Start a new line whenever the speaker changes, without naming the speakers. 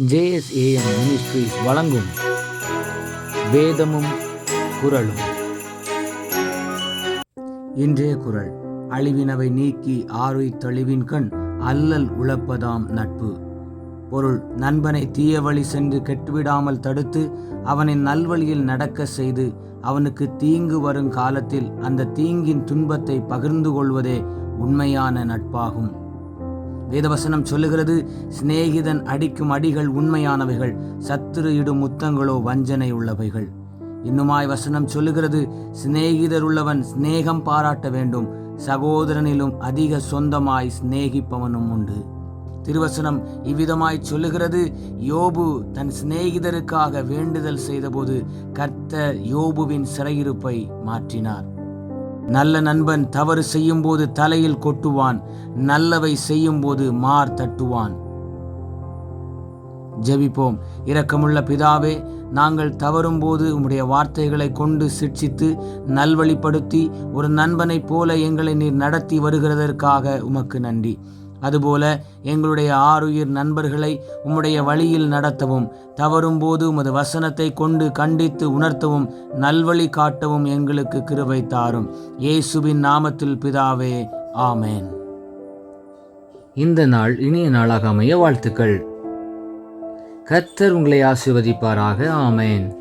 JSAM ministries வழங்கும் வேதமும் குரலும் இன்றைய குரல் அழிவினவை நீக்கி ஆறுய் தெளிவின் கண் அல்லல் உழப்பதாம் நட்பு. பொருள் நண்பனை தீய வழி சென்று கெட்டுவிடாமல் தடுத்து அவனை நல்வழியில் நடக்க செய்து அவனுக்கு தீங்கு வரும் காலத்தில் அந்த தீங்கின் துன்பத்தை பகிர்ந்து கொள்வதே உண்மையான நட்பாகும். வேதவசனம் சொல்லுகிறது சிநேகிதன் அடிக்கும் அடிகள் உண்மையானவைகள் சத்துரு இடும் முத்தங்களோ வஞ்சனை உள்ளவைகள். இன்னுமாய் வசனம் சொல்லுகிறது சிநேகிதர் உள்ளவன் சிநேகம் பாராட்ட வேண்டும் சகோதரனிலும் அதிக சொந்தமாய் சிநேகிப்பவனும் உண்டு. திருவசனம் இவ்விதமாய் சொல்லுகிறது யோபு தன் சிநேகிதருக்காக வேண்டுதல் செய்தபோது கர்த்தர் யோபுவின் சிறையிருப்பை மாற்றினார். நல்ல நண்பன் தவறு செய்யும்போது தலையில் கொட்டுவான் நல்லவை செய்யும்போது மார் தட்டுவான். ஜெபிப்போம். இரக்கமுள்ள பிதாவே நாங்கள் தவறும்போது உம்முடைய வார்த்தைகளை கொண்டு சிட்சித்து நல்வழிப்படுத்தி ஒரு நண்பனைப் போல எங்களை நீர் நடத்தி வருகிறதற்காக உமக்கு நன்றி. அதுபோல எங்களுடைய ஆறுயிர் நண்பர்களை உம்முடைய வழியில் நடத்தவும் தவறும்போது உமது வசனத்தை கொண்டு கண்டித்து உணர்த்தவும் நல்வழி காட்டவும் எங்களுக்கு கிருபை தாரும். இயேசுவின் நாமத்தில் பிதாவே ஆமேன். இந்த நாள் இனிய நாளாக அமைய வாழ்த்துக்கள். கர்த்தர் உங்களை ஆசிர்வதிப்பாராக. ஆமேன்.